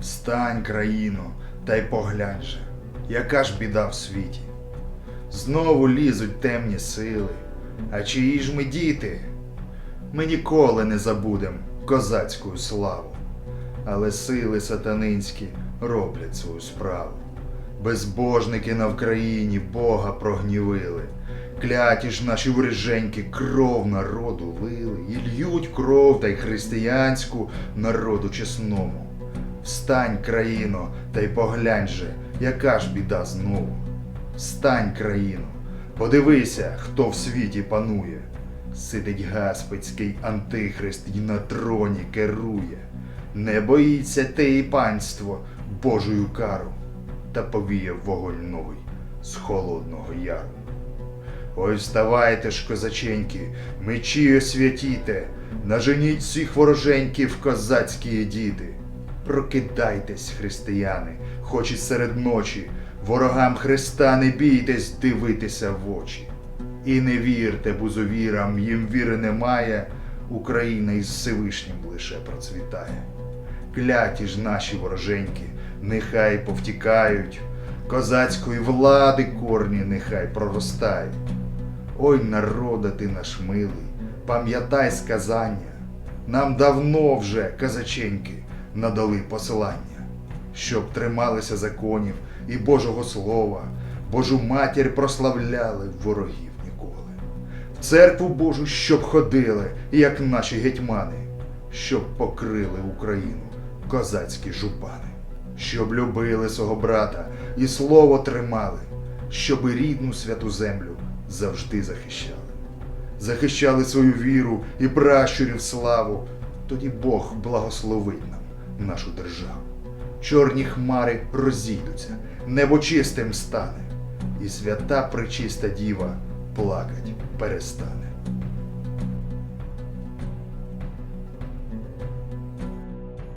Встань, країно, та й поглянь же, яка ж біда в світі. Знову лізуть темні сили, а чиї ж ми діти? Ми ніколи не забудем козацьку славу, але сили сатанинські роблять свою справу. Безбожники на Вкраїні Бога прогнівили. Кляті ж наші вореженьки кров народу лили, і льють кров та й християнську народу чесному. Встань, країно, та й поглянь же, яка ж біда знову. Встань, країно, подивися, хто в світі панує. Сидить гаспицький антихрист і на троні керує. Не боїться те і панство Божою кару, та повіє вогонь новий з холодного яру. Ой, вставайте ж, козаченьки, мечі освятіте, наженіть всіх вороженьків козацькі діти. Прокидайтесь, християни, хоч і серед ночі, ворогам Христа не бійтесь дивитися в очі. І не вірте бузовірам, їм віри немає, Україна із Всевишнім лише процвітає. Кляті ж наші вороженьки, нехай повтікають, козацької влади корні нехай проростають. Ой, народа ти наш милий, пам'ятай сказання, нам давно вже, казаченьки, надали посилання, щоб трималися законів і Божого Слова, Божу матір прославляли ворогів ніколи. В церкву Божу, щоб ходили, як наші гетьмани, щоб покрили Україну козацькі жупани, щоб любили свого брата і слово тримали, щоб рідну святу землю завжди захищали. Захищали свою віру і пращурів славу, тоді Бог благословить нам нашу державу. Чорні хмари розійдуться, небо чистим стане, і свята причиста діва плакать перестане.